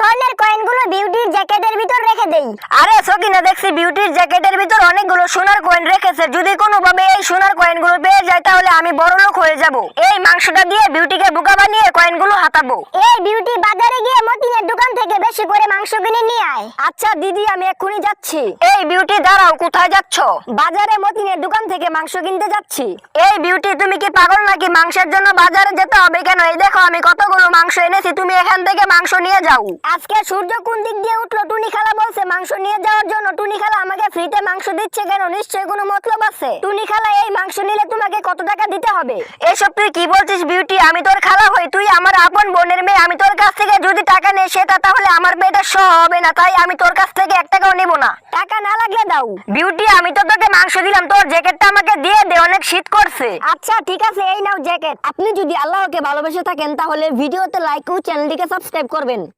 স্বর্ণের কয়েনগুলো বিউটির জ্যাকেটের ভিতর রেখে দেই। আরে সকিনা দেখছি বিউটির জ্যাকেটের ভিতর অনেকগুলো সোনার কয়েন রেখেছে। যদি কোনোভাবে এই সোনার কয়েনগুলো পেয়ে যায় তাহলে আমি বড় লোক হয়ে যাব। এই মাংসটা দিয়ে বিউটিকে বোকা বানিয়ে কয়েনগুলো হাতাবো। এই বিউটি বাজারে গিয়ে থেকে বেশি করে মাংস কিনে নিয়ে আয়। আচ্ছা দিদি আমি এক্ষুনি যাচ্ছি। এই বিউটি দাঁড়াও কোথায় যাচ্ছ? বাজারে মতিনের দোকান থেকে মাংস কিনতে যাচ্ছি। এই বিউটি তুমি কি পাগল নাকি? মাংসের জন্য বাজারে যেতে হবে কেন? এই দেখো আমি কতগুলো মাংস এনেছি তুমি এখান থেকে মাংস নিয়ে যাও। আজকে সূর্য কোন দিক দিয়ে উঠল টুনি খালা? বলছে মাংস নিয়ে যাওয়ার জন্য। টুনি খালা আমাকে ফ্রিতে মাংস দিচ্ছে কেন? নিশ্চয়ই কোনো মতলব আছে? টুনি খালা এই মাংস নিলে তোমাকে কত টাকা দিতে হবে? এসব তুই কি বলছিস বিউটি? আমি তোর খালা হই তুই আমার আপন বোনের মেয়ে। আমি তোর কাছ থেকে যদি টাকা নেই সেটা তাহলে আমার মেয়েটা সহ হবে না। তাই আমি তোর কাছ থেকে এক টাকাও নেব না। টাকা না লাগলে দাও। বিউটি আমি তো তোকে মাংস দিলাম। তোর জ্যাকেটটা আমাকে দিয়ে দে অনেক শীত করছে। আচ্ছা ঠিক আছে এই নাও জ্যাকেট। আপনি যদি আল্লাহকে ভালোবেসে থাকেন তাহলে ভিডিওতে লাইক ও চ্যানেলটিকে সাবস্ক্রাইব করবেন।